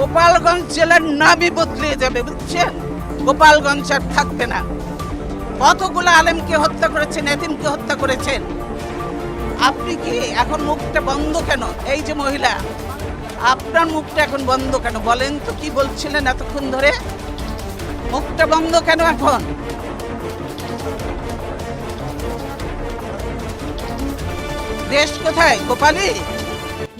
গোপালগঞ্জ জেলার নামই বদলে যাবে বুঝছেন গোপালগঞ্জ আর থাকবে না। কতগুলো আলেমকে হত্যা করেছেন, এতিমকে হত্যা করেছেন? আপনি কি এখন মুখটা বন্ধ কেন? এই যে মহিলা, আপনার মুখটা এখন বন্ধ কেন? বলেন তো কি বলছিলেন এতক্ষণ ধরে? মুখটা বন্ধ কেন এখন? দেশ কোথায়, গোপালী?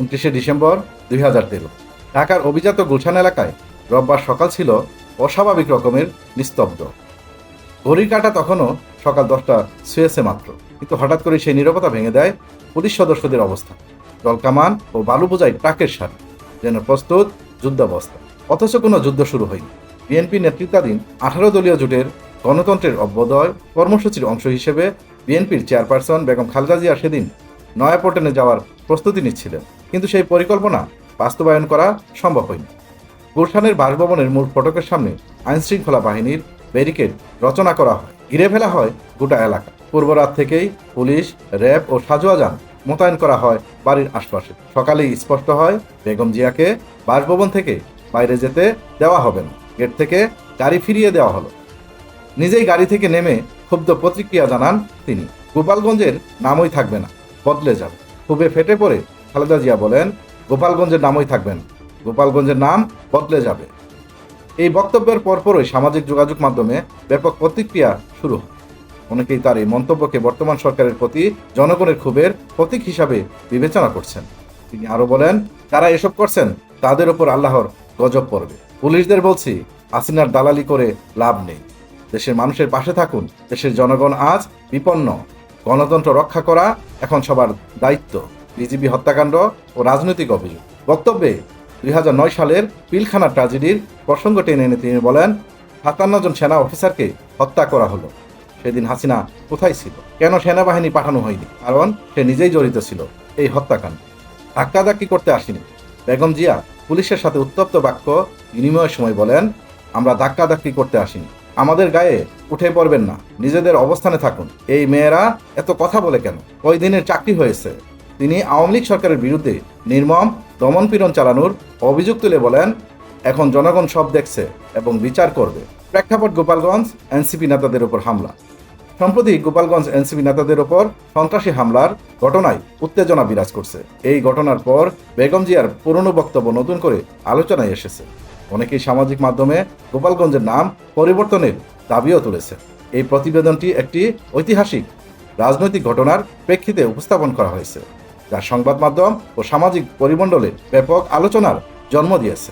উনত্রিশে ডিসেম্বর দুই হাজার তেরো। ঢাকার অভিজাত গুলশান এলাকায় রোববার সকাল ছিল অস্বাভাবিক রকমের নিস্তব্ধ। ঘড়ির কাটা তখনও সকাল দশটা ছুঁয়েছে মাত্র, কিন্তু হঠাৎ করে সেই নীরবতা ভেঙে দেয় পুলিশ সদস্যদের অবস্থা। জলকামান ও বালু বোঝাই ট্রাকের সাথে যেন প্রস্তুত যুদ্ধাবস্থা। অথচ কোনো যুদ্ধ শুরু হয়নি। বিএনপি নেতৃত্বাধীন আঠারো দলীয় জোটের গণতন্ত্রের অভ্যদয় কর্মসূচির অংশ হিসেবে বিএনপির চেয়ারপারসন বেগম খালেদা জিয়া সেদিন নয়াপল্টনে যাওয়ার প্রস্তুতি নিচ্ছিলেন। কিন্তু সেই পরিকল্পনা বাস্তবায়ন করা সম্ভব হয়নি। গুলশানের বাসভবনের মূল ফটকের সামনে আইনশৃঙ্খলা বাহিনীর ব্যারিকেড রচনা করা হয়। ঘিরে ফেলা হয় গোটা এলাকা। পূর্ব রাত থেকেই পুলিশ, র্যাব ও সাজোয়া যান মোতায়েন করা হয় বাড়ির আশপাশে। সকালেই স্পষ্ট হয়, বেগম জিয়াকে বাসভবন থেকে বাইরে যেতে দেওয়া হবে না। গেট থেকে গাড়ি ফিরিয়ে দেওয়া হলো। নিজেই গাড়ি থেকে নেমে ক্ষুব্ধ প্রতিক্রিয়া জানান তিনি। গোপালগঞ্জের নামই থাকবে না, বদলে যাবে। খুবই ফেটে পড়ে খালেদা জিয়া বলেন গোপালগঞ্জের নামই থাকবেন। গোপালগঞ্জের নাম বদলে যাবে। এই বক্তব্যের পরপরই সামাজিক যোগাযোগ মাধ্যমে ব্যাপক প্রতিক্রিয়া শুরু হয়। অনেকেই তার এই মন্তব্যকে বর্তমান সরকারের প্রতি জনগণের ক্ষোভের প্রতীক হিসাবে বিবেচনা করছেন। তিনি আরও বলেন, যারা এসব করছেন, তাদের ওপর আল্লাহর গজব পড়বে। পুলিশদের বলছি আসিনার দালালি করে লাভ নেই। দেশের মানুষের পাশে থাকুন। দেশের জনগণ আজ বিপন্ন। গণতন্ত্র রক্ষা করা এখন সবার দায়িত্ব। বিজিবি হত্যাকাণ্ড ও রাজনৈতিক অভিযোগ। বক্তব্যে দুই হাজার নয় সালের পিলখানা ট্র্যাজেডির প্রসঙ্গ টেনে এনে তিনি বলেন, সাতান্ন জন সেনা অফিসারকে হত্যা করা হলো। সেদিন হাসিনা কোথায় ছিল? কেন সেনাবাহিনী পাঠানো হয়নি? কারণ সে নিজেই জড়িত ছিল এই হত্যাকাণ্ড। ধাক্কাধাক্কি করতে আসেনি। বেগম জিয়া পুলিশের সাথে উত্তপ্ত বাক্য বিনিময়ের সময় বলেন, আমরা ধাক্কাধাক্কি করতে আসিনি। আমাদের গায়ে উঠে পড়বেন না। নিজেদের অবস্থানে থাকুন। এই মেয়েরা এত কথা বলে কেন? ওই দিনের চাকরি হয়েছে? তিনি আওয়ামী লীগ সরকারের বিরুদ্ধে নির্মম দমনপীড়ন চালানোর অভিযোগ তুলে বলেন, এখন জনগণ সব দেখছে এবং বিচার করবে। প্রেক্ষাপট গোপালগঞ্জ এনসিপি নেতাদের ওপর হামলা। সম্প্রতি গোপালগঞ্জ এনসিপি নেতাদের ওপর সন্ত্রাসী হামলার ঘটনায় উত্তেজনা বিরাজ করছে। এই ঘটনার পর বেগম জিয়ার পুরনো বক্তব্য নতুন করে আলোচনায় এসেছে। অনেকেই সামাজিক মাধ্যমে গোপালগঞ্জের নাম পরিবর্তনের দাবিও তুলেছে এই প্রতিবেদনটি একটি ঐতিহাসিক রাজনৈতিক ঘটনার প্রেক্ষিতে উপস্থাপন করা হয়েছে। যা সংবাদ মাধ্যম ও সামাজিক পরিমণ্ডলে ব্যাপক আলোচনার জন্ম দিয়েছে।